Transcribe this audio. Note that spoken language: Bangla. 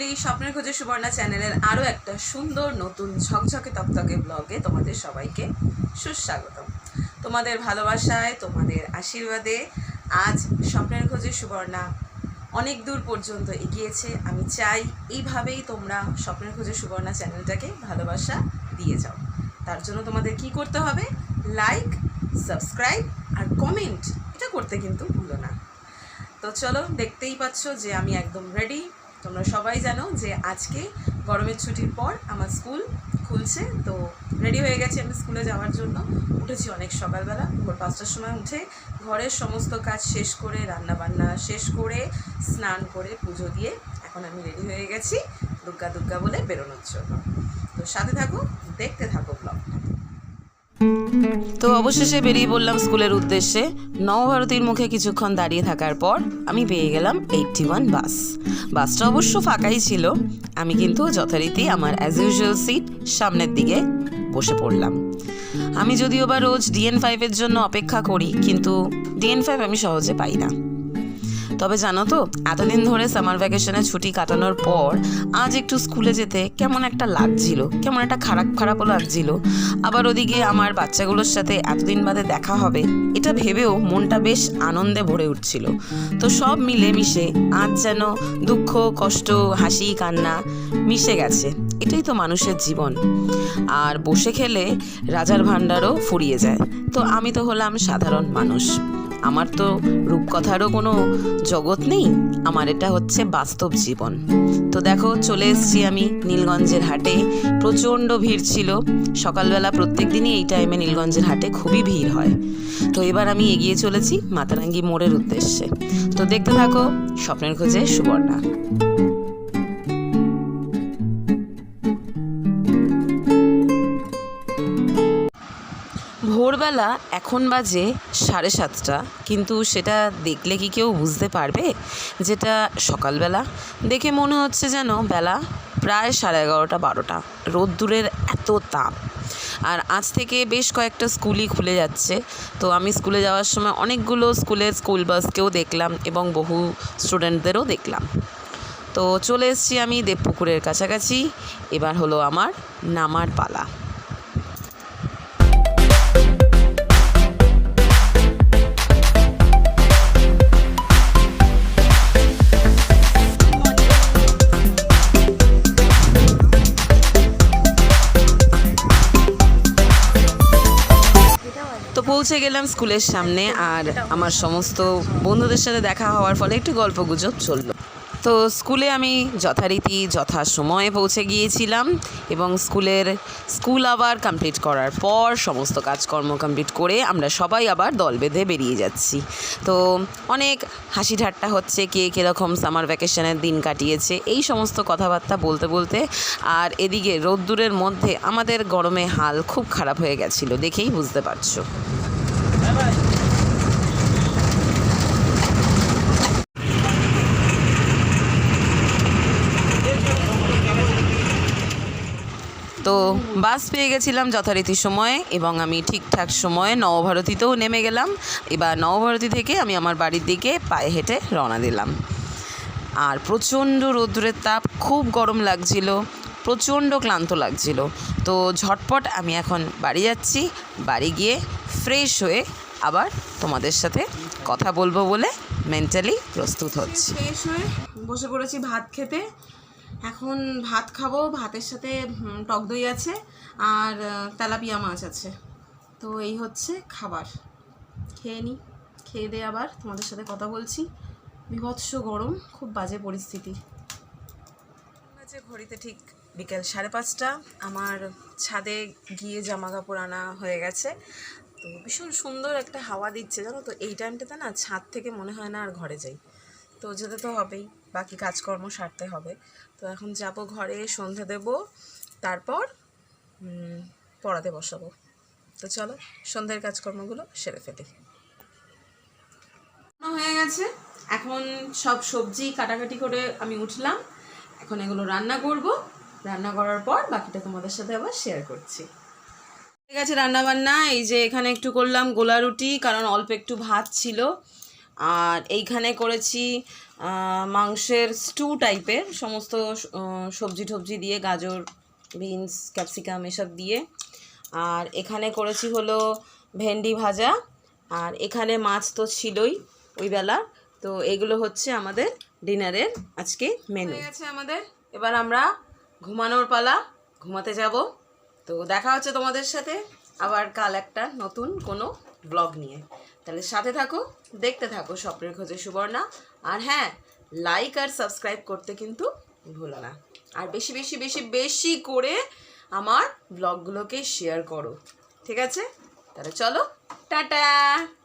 ফাইনালি স্বপ্নের খোঁজে সুবর্ণা চ্যানেলের আরও একটা সুন্দর নতুন ঝকঝকে তকতকে ব্লগে তোমাদের সবাইকে সুস্বাগতম। তোমাদের ভালোবাসায়, তোমাদের আশীর্বাদে আজ স্বপ্নের খোঁজে সুবর্ণা অনেক দূর পর্যন্ত এগিয়েছে। আমি চাই এইভাবেই তোমরা স্বপ্নের খোঁজে সুবর্ণা চ্যানেলটাকে ভালোবাসা দিয়ে যাও। তার জন্য তোমাদের কি করতে হবে? লাইক সাবস্ক্রাইব আর কমেন্ট এটা করতে কিন্তু ভুলো না। তো চলো, দেখতেই পাচ্ছ যে আমি একদম রেডি তোমরা সবাই জানো যে আজকে গরমের ছুটির পর আমার স্কুল খুলছে, তো রেডি হয়ে গেছি আমি স্কুলে যাওয়ার জন্য। উঠেছি অনেক সকালবেলা, ভোর পাঁচটার সময় উঠে ঘরের সমস্ত কাজ শেষ করে রান্না বান্না শেষ করে, স্নান করে, পুজো দিয়ে এখন আমি রেডি হয়ে গেছি দুর্গা দুর্গা বলে বেরোনোর জন্য। তো সাথে থাকো, দেখতে থাকো ব্লগটা তো অবশেষে বেরিয়ে পড়লাম স্কুলের উদ্দেশ্যে। নবভারতীর মুখে কিছুক্ষণ দাঁড়িয়ে থাকার পর আমি পেয়ে গেলাম এইটটি ওয়ান বাস বাসটা অবশ্য ফাঁকাই ছিল। আমি কিন্তু যথারীতি আমার অ্যাজ ইউজুয়াল সিট সামনের দিকে বসে পড়লাম। আমি যদিও বা রোজ ডিএন ফাইভের জন্য অপেক্ষা করি, কিন্তু ডিএন ফাইভ আমি সহজে পাই না। তবে জানো তো, এতদিন ধরে সামার ভ্যাকেশনে ছুটি কাটানোর পর আজ একটু স্কুলে যেতে কেমন একটা লাগছিল, কেমন একটা খারাপ খারাপও লাগছিল। আবার ওদিকে আমার বাচ্চাগুলোর সাথে এতদিন বাদে দেখা হবে, এটা ভেবেও মনটা বেশ আনন্দে ভরে উঠছিল। তো সব মিলে মিশে আজ যেন দুঃখ, কষ্ট, হাসি, কান্না মিশে গেছে, এটাই তো মানুষের জীবন। আর বসে খেলে রাজার ভাণ্ডারও ফুরিয়ে যায়, তো আমি তো হলাম সাধারণ মানুষ। আমার তো রূপকথারও কোনো জগৎ নেই, আমার এটা হচ্ছে বাস্তব জীবন। তো দেখো, চলে এসেছি আমি নীলগঞ্জের হাটে। প্রচণ্ড ভিড় ছিল। সকালবেলা প্রত্যেক দিনই এই টাইমে নীলগঞ্জের হাটে খুবই ভিড় হয়। তো এবার আমি এগিয়ে চলেছি মাতারাঙ্গি মোড়ের উদ্দেশ্যে। তো দেখতে থাকো, স্বপ্নের খোঁজে সুবর্ণা। ভোরবেলা এখন বাজে সাড়ে সাতটা, কিন্তু সেটা দেখলে কি কেউ বুঝতে পারবে? যেটা সকালবেলা। দেখে মনে হচ্ছে যেন বেলা প্রায় সাড়ে এগারোটা, বারোটা। রোদ্দুরের এত তাপ। আর আজ থেকে বেশ কয়েকটা স্কুলই খুলে যাচ্ছে। তো আমি স্কুলে যাওয়ার সময় অনেকগুলো স্কুলের স্কুল বাসকেও দেখলাম এবং বহু স্টুডেন্টদেরও দেখলাম। তো চলে এসেছি আমি দেবপুকুরের কাছাকাছি। এবার হলো আমার নামার পালা। পৌঁছে গেলাম স্কুলের সামনে আর আমার সমস্ত বন্ধুদের সাথে দেখা হওয়ার ফলে একটু গল্প গুজব চলল। তো স্কুলে আমি যথারীতি যথা সময়ে পৌঁছে গিয়েছিলাম এবং স্কুলের স্কুল আবার কমপ্লিট করার পর সমস্ত কাজকর্ম কমপ্লিট করে আমরা সবাই আবার দল বেঁধে বেরিয়ে যাচ্ছি। তো অনেক হাসি ঠাট্টা হচ্ছে কে কীরকম সামার ভ্যাকেশনের দিন কাটিয়েছে, এই সমস্ত কথাবার্তা বলতে বলতে আর এদিকে রোদ্দুরের মধ্যে আমাদের গরমে হাল খুব খারাপ হয়ে গেছিল, দেখেই বুঝতে পারছ। তো বাস পেয়ে গেছিলাম যথারীতি সময়ে এবং আমি ঠিকঠাক সময়ে নবভারতীতেও নেমে গেলাম। এবার নবভারতী থেকে আমি আমার বাড়ির দিকে পায়ে হেঁটে রওনা দিলাম। আর প্রচণ্ড রৌদ্রের তাপ, খুব গরম লাগছিল। প্রচণ্ড ক্লান্ত লাগছিল। তো ঝটপট আমি এখন বাড়ি যাচ্ছি। বাড়ি গিয়ে ফ্রেশ হয়ে আবার তোমাদের সাথে কথা বলব বলে মেন্টালি প্রস্তুত হচ্ছি। ফ্রেশ হয়ে বসে পড়েছি ভাত খেতে। এখন ভাত খাব। ভাতের সাথে টক দই আছে আর তেলাপিয়া মাছ আছে। তো এই হচ্ছে খাবার। খেয়ে নিই খেয়ে দিয়ে আবার তোমাদের সাথে কথা বলছি। বিভৎস গরম খুব বাজে পরিস্থিতি। আছে ঘড়িতে ঠিক বিকেল সাড়ে পাঁচটা, আমার ছাদে গিয়ে জামা কাপড় আনা হয়ে গেছে। তো ভীষণ সুন্দর একটা হাওয়া দিচ্ছে, জানো তো? এই টাইমটাতে না ছাদ থেকে মনে হয় না আর ঘরে যাই। তো যেতে তো হবেই, বাকি কাজকর্ম সারতে হবে। তো এখন যাব ঘরে, সন্ধে দেব, তারপর পড়াতে বসাবো। তো চলো, সন্ধ্যের কাজকর্মগুলো সেরে ফেলি। হয়ে গেছে। এখন সব সবজি কাটাকাটি করে আমি উঠলাম। এখন এগুলো রান্না করব। রান্না করার পর বাকিটা তোমাদের সাথে আবার শেয়ার করছি। ঠিক আছে রান্না বান্না এই যে এখানে একটু করলাম গোলা রুটি, কারণ অল্প একটু ভাত ছিল। আর এইখানে করেছি মাংসের স্টু টাইপের সমস্ত সবজি টবজি দিয়ে, গাজর বিনস ক্যাপসিকাম এসব দিয়ে। আর এখানে করেছি হলো ভেন্ডি ভাজা। আর এখানে মাছ তো ছিলই ওই বেলা তো এগুলো হচ্ছে আমাদের ডিনারের আজকে মেনু গেছে আমাদের। এবার আমরা ঘুমানোর পালা, ঘুমাতে যাব। তো দেখা হচ্ছে তোমাদের সাথে আবার কাল একটা নতুন কোনো ব্লগ নিয়ে। তাহলে সাথে থাকো, দেখতে থাকো স্বপ্নের খোঁজে সুবর্ণা। আর হ্যাঁ লাইক আর সাবস্ক্রাইব করতে কিন্তু ভুলো না। আর বেশি বেশি বেশি বেশি করে আমার ব্লগগুলোকে শেয়ার করো। ঠিক আছে? তাহলে চলো, টাটা!